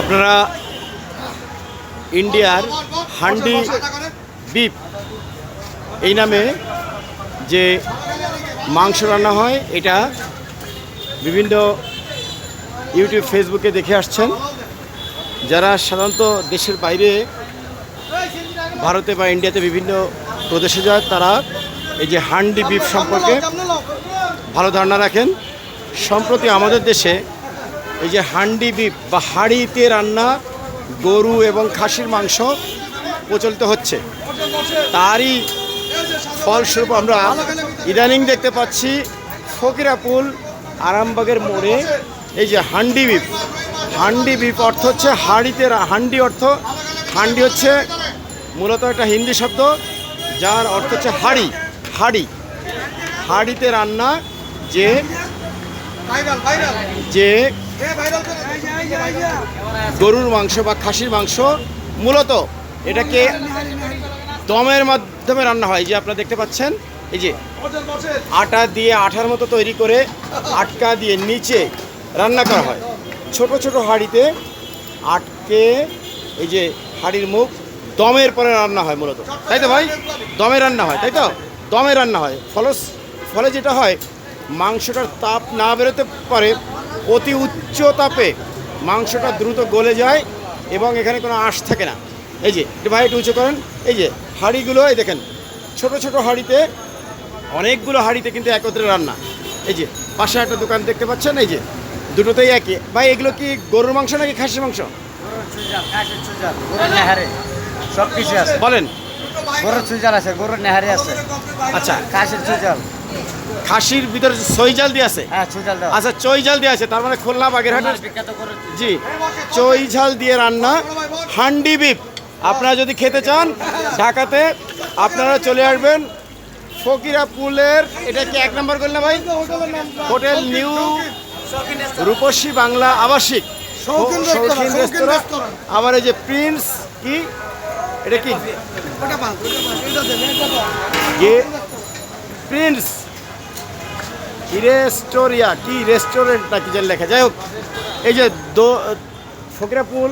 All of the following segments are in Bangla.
আপনারা ইন্ডিয়ার হান্ডি বিপ এই নামে যে মাংস রান্না হয়, এটা বিভিন্ন ইউটিউব, ফেসবুকে দেখে আসছেন। যারা সাধারণত দেশের বাইরে, ভারতে বা ইন্ডিয়াতে বিভিন্ন প্রদেশে যায়, তারা এই যে হান্ডি বিপ সম্পর্কে ভালো ধারণা রাখেন। সম্প্রতি আমাদের দেশে এই যে হান্ডি বিপ বা হাঁড়িতে রান্না, গরু এবং খাসির মাংস প্রচলিত হচ্ছে। তারই ফলস্বরূপ আমরা ইদানিং দেখতে পাচ্ছি ফকিরাপুল, আরামবাগের মোড়ে এই যে হান্ডি বিপ হান্ডি বিপ অর্থ হচ্ছে হাঁড়িতে হান্ডি অর্থ হান্ডি হচ্ছে মূলত একটা হিন্দি শব্দ, যার অর্থ হচ্ছে হাড়ি হাড়ি। হাড়িতে রান্না যে যে গরুর মাংস বা খাসির মাংস মূলত এটাকে দমের মাধ্যমে রান্না হয়। যে আপনারা দেখতে পাচ্ছেন এই যে আটা দিয়ে আঠার মতো তৈরি করে আটকা দিয়ে নিচে রান্না করা হয়। ছোট ছোট হাঁড়িতে আটকে এই যে হাঁড়ির মুখ দমের পরে রান্না হয় মূলত। তাই তো ভাই? দমে রান্না হয় তাই তো? দমে রান্না হয়। ফলস ফলে যেটা হয় মাংসটার তাপ না বেরোতে পারে অতি উচ্চ তাপে মাংসটা দ্রুত গলে যায় এবং এখানে কোনো আঁশ থাকে না। এই যে একটু ভাই একটু উঁচু করেন। এই যে হাঁড়িগুলো এই দেখেন ছোট ছোট হাঁড়িতে অনেকগুলো হাঁড়িতে কিন্তু একত্রে রান্না। এই যে পাশে একটা দোকান দেখতে পাচ্ছেন? এই যে দুটোতেই একই ভাই এগুলো কি গরুর মাংস নাকি খাসির মাংস? সব কিছু আছে। বলেন। গরুর চুজাল আছে গরুর নেহারে আছে। আচ্ছা। কাশের চুজাল খাসির ভিতরে সই জাল দিয়ে আছে? হ্যাঁ আচ্ছা চই জাল দিয়ে আছে তার মানে খুলনা বাগেরহাটের জি চই ঝাল দিয়ে রান্না হান্ডি বিপ আপনারা যদি খেতে চান ঢাকাতে আপনারা চলে আসবেন ফকিরা পুলের এটা কি এক নম্বর করলেন ভাই? হোটেল নিউ রূপসী বাংলা আবাসিক। শৌখিন রেস্তোরাঁ। আবার এই যে প্রিন্স কি? এটা কি? গে প্রিন্স। রেস্টোরিয়া, কি রেস্টুরেন্ট না কি যেন লেখা। যাই হোক, এই যে দো, ফকিরাপুল,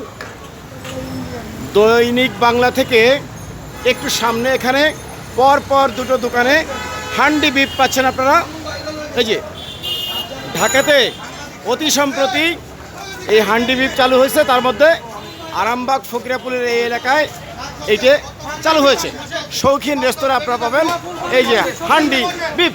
দৈনিক বাংলা থেকে একটু সামনে এখানে, পর পর দুটো দোকানে হান্ডি বিপ পাচ্ছেন আপনারা। এই যে, ঢাকাতে অতি সম্প্রতি এই হান্ডি বিপ চালু হয়েছে, তার মধ্যে আরামবাগ ফকিরাপুলের এই এলাকায় এইটে চালু হয়েছে। শৌখিন রেস্তোরাঁ আপনারা পাবেন। এই যে হান্ডি বিপ।